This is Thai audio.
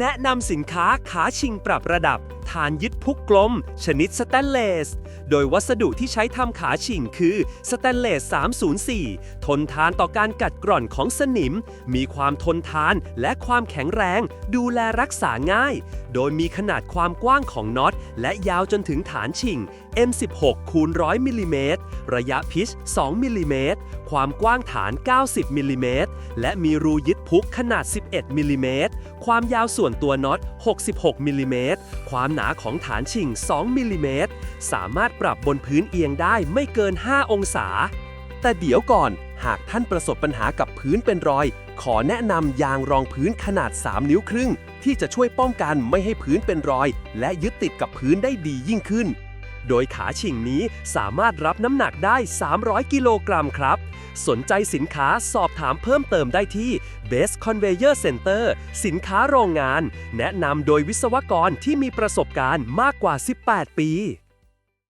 แนะนำสินค้าขาชิงปรับระดับ ฐานยึดพุกกลม ชนิดสแตนเลส โดยวัสดุที่ใช้ทำขาชิงคือสแตนเลส 304 ทนทานต่อการกัดกร่อนของสนิม มีความทนทานและความแข็งแรง ดูแลรักษาง่าย โดยมีขนาดความกว้างของน็อต และยาวจนถึงฐานชิง M16 คูณ100มิลลิเมตรระยะพิช 2มิลลิเมตรความกว้างฐาน 90มิลลิเมตรและมีรูยึดพุกขนาด 11มิลลิเมตรความยาวส่วนตัวน็อต 66มิลลิเมตรความหนาของฐานชิง2มิลลิเมตรสามารถปรับบนพื้นเอียงได้ไม่เกิน 5 องศา แต่เดี๋ยวก่อน หากท่านประสบปัญหากับพื้นเป็นรอย ขอแนะนำยางรองพื้นขนาด 3 นิ้วครึ่ง ที่จะช่วยป้องกันไม่ให้พื้นเป็นรอย และยึดติดกับพื้นได้ดียิ่งขึ้น โดยขาชิงนี้สามารถรับน้ำหนักได้ 300 กิโลกรัมครับ สนใจสินค้าสอบถามเพิ่มเติมได้ที่ Best Conveyor Center สินค้าโรงงาน แนะนำโดยวิศวกรที่มีประสบการณ์มากกว่า 18 ปี